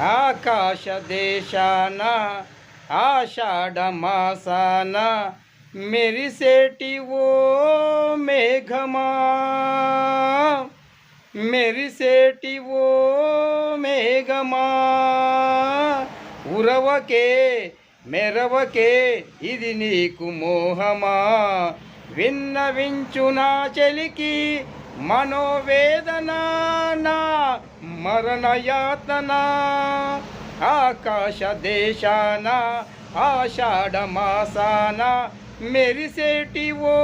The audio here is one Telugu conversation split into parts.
ఆకాశ దేశాన ఆషాఢమాసాన మెరిసేటి ఓ మేఘమా. మెరిసేటి ఓ మేఘమా. ఉరవకే మెరవకే ఇది నీకు మోహమా. విన్నవించు నా చెలికి మనోవేదన నా మరణయాతన ఆకాశ దేశాన ఆషాఢ మాసాన మెరిసేటి ఓ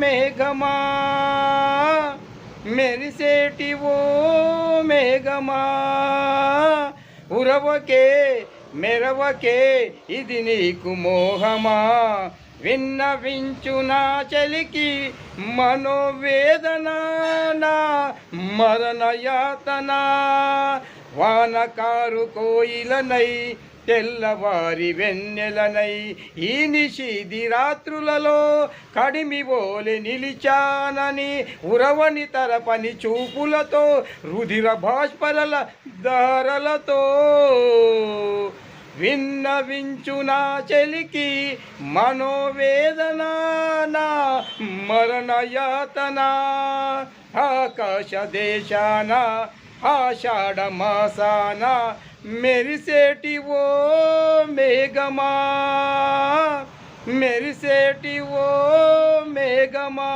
మేఘమా మెరిసేటి ఓ మేఘమా ఉరవకే మెరవకే ఇది నీకు మోహమా విన్నవించు నా చలికి మనోవేదన నా మరణయాతన? వానకారు కోయిలనై తెల్లవారి వెన్నెలనై ఈ నిషిది రాత్రులలో కడిమి బోలి నిలిచానని ఉరవని తరపని చూపులతో రుధిర భాష్పరల దారలతో విన్నవించునా చెలికి మనోవేదన నా మరణయాతన. ఆకాశ దేశాన ఆషాఢ మాసాన మెరిసేటి ఓ మేఘమా. మెరిసేటి ఓ మేఘమా.